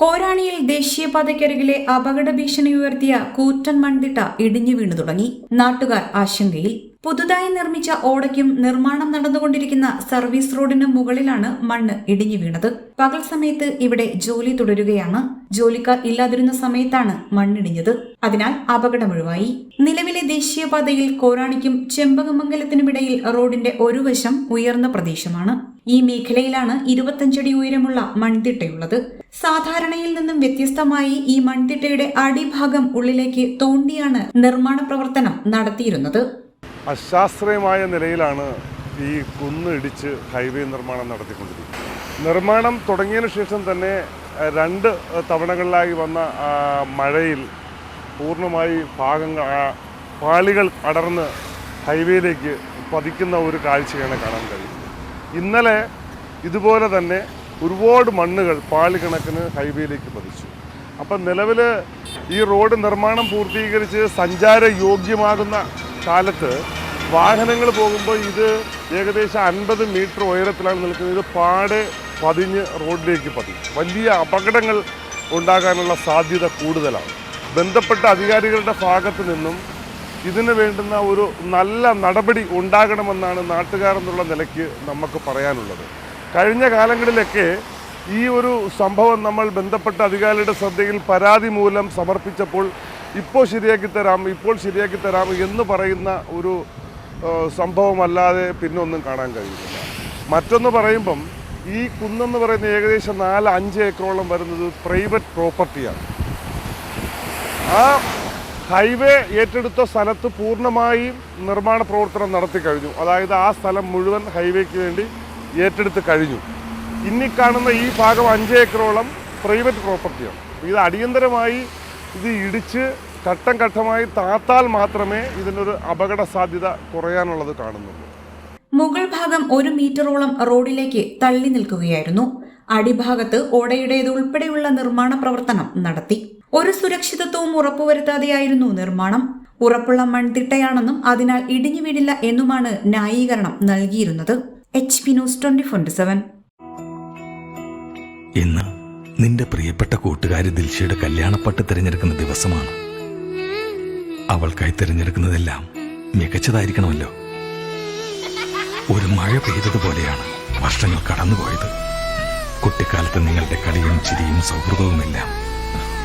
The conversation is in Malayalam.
കോരാണിയിൽ ദേശീയപാതയ്ക്കരികിലെ അപകട ഭീഷണി ഉയർത്തിയ കൂറ്റൻ മൺതിട്ട ഇടിഞ്ഞു വീണു തുടങ്ങി. നാട്ടുകാർ ആശങ്കയിൽ. പുതുതായി നിർമ്മിച്ച ഓടയ്ക്കും നിർമ്മാണം നടന്നുകൊണ്ടിരിക്കുന്ന സർവീസ് റോഡിന് മുകളിലാണ് മണ്ണ് ഇടിഞ്ഞു വീണത്. പകൽ സമയത്ത് ഇവിടെ ജോലി തുടരുകയാണ്. ജോലിക്കാർ ഇല്ലാതിരുന്ന സമയത്താണ് മണ്ണിടിഞ്ഞത്. അതിനാൽ അപകടമൊഴിവായി നിലവിലെ ദേശീയപാതയിൽ കോരാണിക്കും ചെമ്പകമംഗലത്തിനുമിടയിൽ റോഡിന്റെ ഒരു വശം ഉയർന്ന പ്രദേശമാണ്. ഈ മേഖലയിലാണ് ഇരുപത്തഞ്ചടി ഉയരമുള്ള മൺതിട്ടയുള്ളത്. സാധാരണയിൽ നിന്നും വ്യത്യസ്തമായി ഈ മൺതിട്ടയുടെ അടിഭാഗം ഉള്ളിലേക്ക് തോണ്ടിയാണ് നിർമ്മാണ പ്രവർത്തനം നടത്തിയിരുന്നത്. അശാസ്ത്രീയമായ നിലയിലാണ് ഈ കുന്ന് ഇടിച്ച് ഹൈവേ നിർമ്മാണം നടത്തിക്കൊണ്ടിരിക്കുന്നത്. നിർമ്മാണം തുടങ്ങിയതിന് ശേഷം തന്നെ രണ്ട് തവണകളിലായി വന്ന മഴയിൽ പൂർണമായി ഭാഗങ്ങൾ പാളികൾ അടർന്ന് ഹൈവേയിലേക്ക് പതിക്കുന്ന ഒരു കാഴ്ചയാണ് കാണാൻ കഴിയുന്നത്. ഇന്നലെ ഇതുപോലെ തന്നെ ഒരുപാട് മണ്ണുകൾ പാളിക്കണക്കിന് ഹൈവേയിലേക്ക് പതിച്ചു. അപ്പം നിലവിൽ ഈ റോഡ് നിർമ്മാണം പൂർത്തീകരിച്ച് സഞ്ചാര യോഗ്യമാകുന്ന കാലത്ത് വാഹനങ്ങൾ പോകുമ്പോൾ ഇത് ഏകദേശം അൻപത് മീറ്റർ ഉയരത്തിലാണ് നിൽക്കുന്നത്. ഇത് പാടെ പതിഞ്ഞ് റോഡിലേക്ക് പതിയും. വലിയ അപകടങ്ങൾ ഉണ്ടാകാനുള്ള സാധ്യത കൂടുതലാണ്. ബന്ധപ്പെട്ട അധികാരികളുടെ ഭാഗത്തു നിന്നും ഇതിന് വേണ്ടുന്ന ഒരു നല്ല നടപടി ഉണ്ടാകണമെന്നാണ് നാട്ടുകാർ എന്നുള്ള നിലയ്ക്ക് നമുക്ക് പറയാനുള്ളത്. കഴിഞ്ഞ കാലങ്ങളിലൊക്കെ ഈ ഒരു സംഭവം നമ്മൾ ബന്ധപ്പെട്ട അധികാരികളുടെ ശ്രദ്ധയിൽ പരാതി മൂലം സമർപ്പിച്ചപ്പോൾ ഇപ്പോൾ ശരിയാക്കി തരാം ഇപ്പോൾ ശരിയാക്കി തരാം എന്ന് പറയുന്ന ഒരു സംഭവമല്ലാതെ പിന്നൊന്നും കാണാൻ കഴിയുന്നില്ല. മറ്റൊന്ന് പറയുമ്പം ഈ കുന്നെന്ന് പറയുന്ന ഏകദേശം നാല് അഞ്ച് ഏക്കറോളം വരുന്നത് പ്രൈവറ്റ് പ്രോപ്പർട്ടിയാണ് ആ ഹൈവേ ഏറ്റെടുത്ത സ്ഥലത്ത് പൂർണമായും നിർമ്മാണ പ്രവർത്തനം നടത്തി കഴിഞ്ഞു. അതായത് ആ സ്ഥലം മുഴുവൻ ഹൈവേക്ക് വേണ്ടി ഏറ്റെടുത്ത് കഴിഞ്ഞു. ഇനി കാണുന്ന ഈ ഭാഗം അഞ്ച് ഏക്കറോളം പ്രൈവറ്റ് പ്രോപ്പർട്ടിയാണ്. ഇത് അടിയന്തരമായി ഇത് ഇടിച്ച് ഘട്ടം ഘട്ടമായി താത്താൽ മാത്രമേ ഇതിനൊരു അപകട സാധ്യത കുറയാനുള്ളത് കാണുന്നുള്ളൂ. മുഗൾ ഭാഗം ഒരു മീറ്ററോളം റോഡിലേക്ക് തള്ളി നിൽക്കുകയായിരുന്നു. അടിഭാഗത്ത് ഓടയുടേത് ഉൾപ്പെടെയുള്ള നിർമ്മാണ പ്രവർത്തനം നടത്തി. ഒരു സുരക്ഷിതത്വവും ഉറപ്പുവരുത്താതെയായിരുന്നു നിർമ്മാണം. ഉറപ്പുള്ള മൺതിട്ടയാണെന്നും അതിനാൽ ഇടിഞ്ഞു വീടില്ല എന്നുമാണ് ന്യായീകരണം നൽകിയിരുന്നത്. H P news twenty four seven. ഇന്ന് നിന്റെ പ്രിയപ്പെട്ട കൂട്ടുകാരി ദിൽഷയുടെ കല്യാണപ്പട്ട് തിരഞ്ഞെടുക്കുന്ന ദിവസമാണ്. അവൾക്കായി തിരഞ്ഞെടുക്കുന്നതെല്ലാം മികച്ചതായിരിക്കണമല്ലോ. ഒരു മഴ പെയ്തതുപോലെയാണ് വർഷങ്ങൾ കടന്നുപോയത്. കുട്ടിക്കാലത്ത് നിങ്ങളുടെ കളിയും ചിരിയും സൗഹൃദവുമെല്ലാം